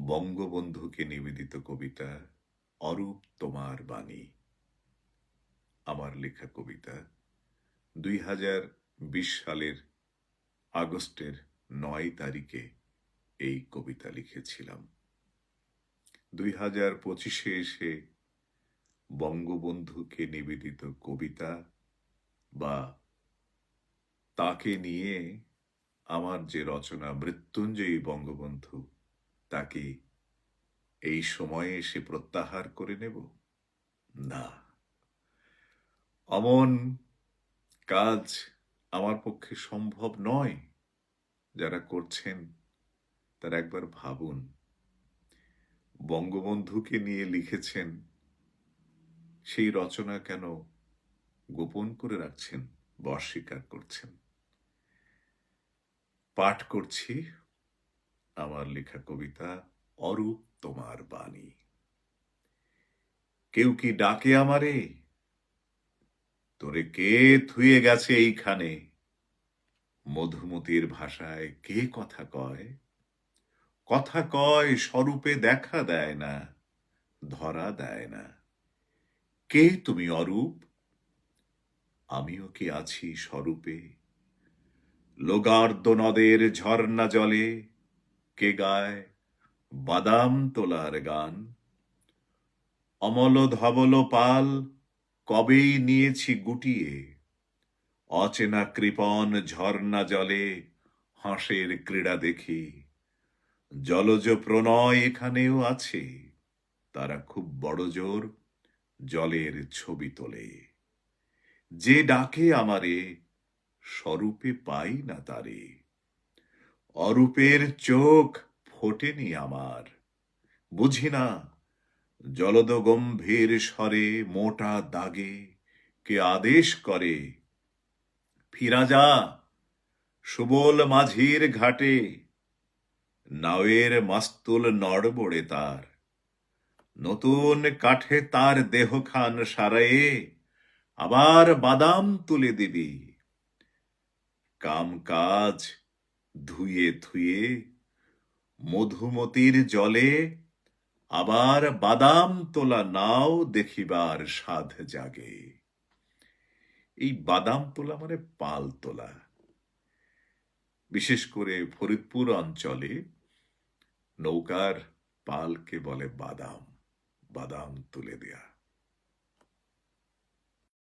বঙ্গবন্ধুকে নিবেদিত কবিতা অরূপ তোমার বাণী। আমার লেখা কবিতা দুই হাজার বিশ সালের আগস্টের নয় তারিখে এই কবিতা লিখেছিলাম। দুই হাজার পঁচিশে এসে বঙ্গবন্ধুকে নিবেদিত কবিতা বা তাকে নিয়ে আমার যে রচনা মৃত্যুঞ্জয়ী বঙ্গবন্ধু তাকে এই সময়ে এসে প্রত্যাহার করে নেব? না। অমন কাজ আমার পক্ষে সম্ভব নয়। যারা করছেন, তারা একবার ভাবুন। বঙ্গবন্ধুকে নিয়ে লিখেছেন, সেই রচনা কেন গোপন করে রাখছেন বা অস্বীকার করছেন? পাঠ করছি আমার লেখা কবিতা অরূপ তোমার বাণী। কেউ কি ডাকে আমারে? তোরে কে থুয়ে গেছে এইখানে? মধুমতির ভাষায় কে কথা কয়? কথা কয় স্বরূপে দেখা দেয় না, ধরা দেয় না। কে তুমি অরূপ? আমিও কি আছি স্বরূপে? লোগার্দ নদের ঝর্ণা জলে কে গায়? বাদাম তোলার গান। অমল ধবল পাল, কবেই নিয়েছি গুটিয়ে? অচেনা কৃপণ ঝর্ণা জলে হাঁসের ক্রীড়া দেখি। জলজ প্রণয় এখানেও আছে, তারা খুব বড় জোর জলের ছবি তোলে। যে ডাকে আমারে, স্বরূপে পাই না তারে। অরূপের চোখ ফোটেনি আমার। বুঝি না জলদ গম্ভীর স্বরে মোটা দাগে কে আদেশ করে, ফিরা যা, সুবল মাঝির ঘাটে, নাওয়ের মাস্তুল নড়বড়ে তার। নতুন কাঠে তার দেহখান সারায়ে আবার বাদাম তুলে দিবি। কাম কাজ ধুয়ে ধুয়ে মধুমতির জলে আবার বাদাম তোলা নাও দেখিবার সাধ জাগে। এই বাদাম তোলা মানে পাল তোলা। বিশেষ করে ফরিদপুর অঞ্চলে নৌকার পালকে বলে বাদাম বাদাম তুলে দেয়া।